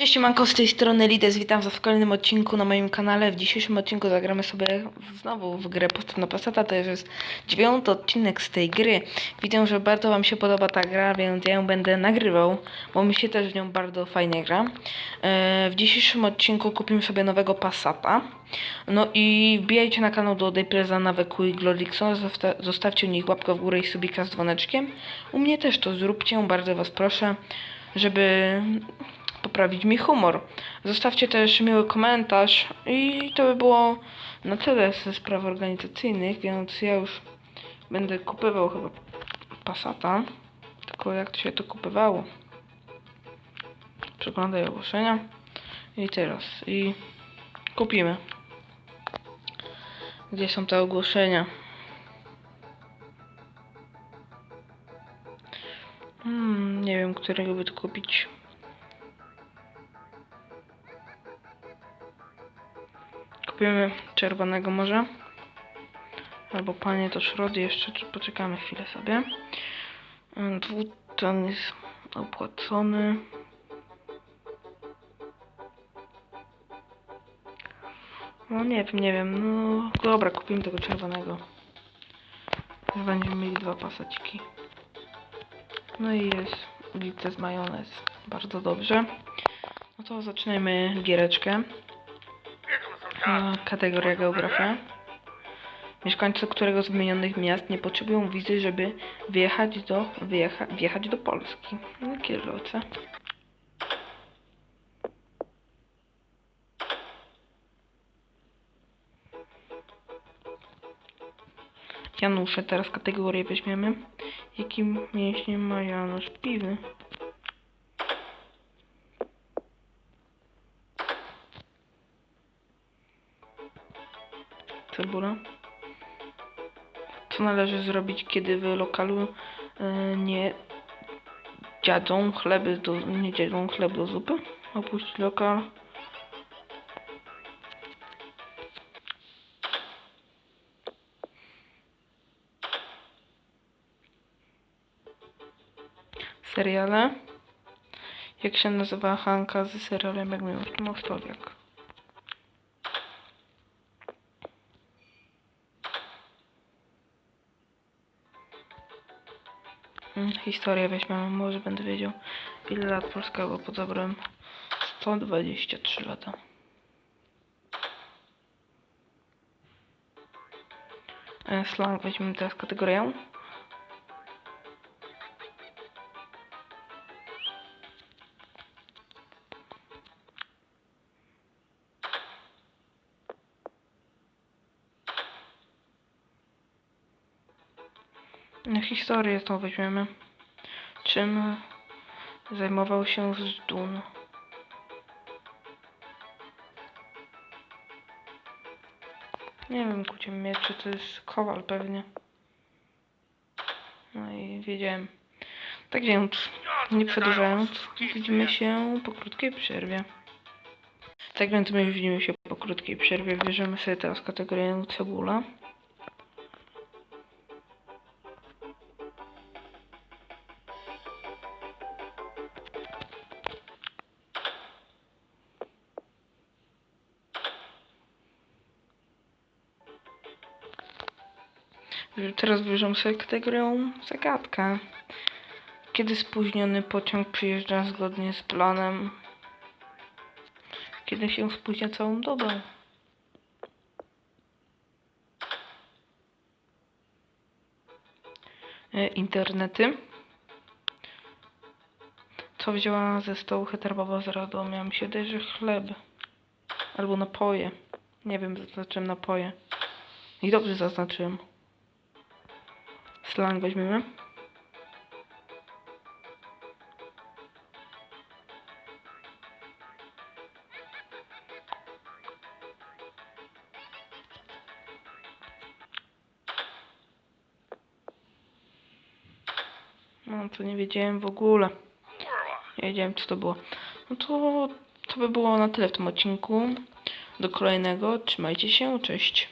Cześć, manko z tej strony Lides, witam was w kolejnym odcinku na moim kanale. W dzisiejszym odcinku zagramy sobie znowu w grę Postaw na Passata, to jest dziewiąty odcinek z tej gry. Widzę, że bardzo wam się podoba ta gra, więc ja ją będę nagrywał, bo mi się też w nią bardzo fajnie gra. E, W dzisiejszym odcinku kupimy sobie nowego Passata. No i wbijajcie na kanał do Daypreza, Naweku i Glorixon, Zosta- zostawcie u nich łapkę w górę i subika z dzwoneczkiem. U mnie też to zróbcie, bardzo was proszę, żeby poprawić mi humor. Zostawcie też miły komentarz i to by było na tyle ze spraw organizacyjnych, więc ja już będę kupywał chyba Passata. Tylko jak to się to kupywało? Przeglądaj ogłoszenia. I teraz. I kupimy. Gdzie są te ogłoszenia? Hmm, nie wiem, którego by tu kupić. Kupimy czerwonego może. Albo panie to szrot jeszcze, poczekamy chwilę sobie. Mm, Dwuton jest opłacony. No nie wiem, nie wiem. No dobra, kupimy tego czerwonego. Będziemy mieli dwa pasaciki. No i jest lice z majonez. Bardzo dobrze. No to zaczynajmy giereczkę. Kategoria geografia. Mieszkańcy którego z wymienionych miast nie potrzebują wizy, żeby wyjechać do, wyjecha, wjechać do Polski. No, Kierowca. Janusze, teraz kategorię weźmiemy. Jakim mięśniem ma Janusz Piwy? Cebula. Co należy zrobić, kiedy w lokalu e, nie dziadzą chleby do, nie dziadzą chleb do zupy? Opuścić lokal. Seriale. Jak się nazywa Hanka z serialem Jak Miłość Mostowiak? Mm, Historię weźmiemy, może będę wiedział ile lat Polska była pod zaborem. 123 lata. E, Slang weźmiemy teraz kategorię. Historię znowu weźmiemy. Czym zajmował się Zdun? Nie wiem, kucie mieczy to jest kowal pewnie. No i wiedziałem. Tak więc, nie przedłużając, widzimy się po krótkiej przerwie. Tak więc my już widzimy się po krótkiej przerwie. Bierzemy sobie teraz kategorię cebula. Teraz bierzemy sobie kategorię zagadka. Kiedy spóźniony pociąg przyjeżdża zgodnie z planem? Kiedy się spóźnia całą dobę? E, Internety. Co wzięła ze stołu heterbowa z Radomia? Mi się wydaje, że chleb. Albo napoje. Nie wiem, zaznaczyłem napoje. I dobrze zaznaczyłem. Weźmiemy. No to nie wiedziałem w ogóle. Nie wiedziałem co to było. No to to by było na tyle w tym odcinku. Do kolejnego. Trzymajcie się. Cześć.